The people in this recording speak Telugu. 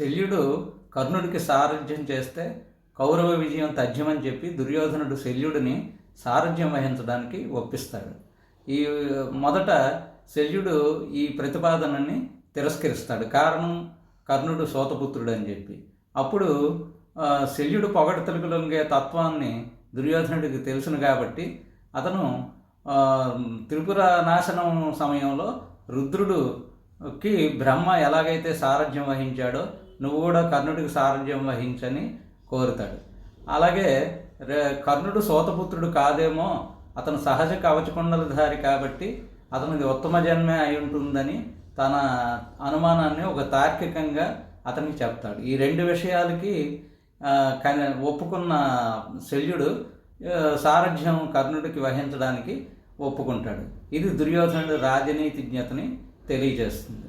శల్యుడు కర్ణుడికి సారథ్యం చేస్తే కౌరవ విజయం తథ్యమని చెప్పి దుర్యోధనుడు శల్యుడిని సారథ్యం వహించడానికి ఒప్పిస్తాడు. ఈ మొదట శల్యుడు ఈ ప్రతిపాదనని తిరస్కరిస్తాడు. కారణం కర్ణుడు సోతపుత్రుడు అని చెప్పి. అప్పుడు శల్యుడు పొగడ లొంగే తత్వాన్ని దుర్యోధనుడికి తెలుసును కాబట్టి అతను త్రిపుర నాశనం సమయంలో రుద్రుడుకి బ్రహ్మ ఎలాగైతే సారథ్యం వహించాడో నువ్వు కూడా కర్ణుడికి సారథ్యం వహించని కోరుతాడు. అలాగే రే- కర్ణుడు సోతపుత్రుడు కాదేమో అతను సహజ కవచకుండలధారి కాబట్టి అతనికి ఉత్తమ జన్మే అయి ఉంటుందని తన అనుమానాన్ని ఒక తార్కికంగా అతనికి చెప్తాడు. ఈ రెండు విషయాలకి కని ఒప్పుకున్న శల్యుడు సారథ్యం కర్ణుడికి వహించడానికి ఒప్పుకుంటాడు. ఇది దుర్యోధనుడి రాజనీతిజ్ఞతని తెలియజేస్తుంది.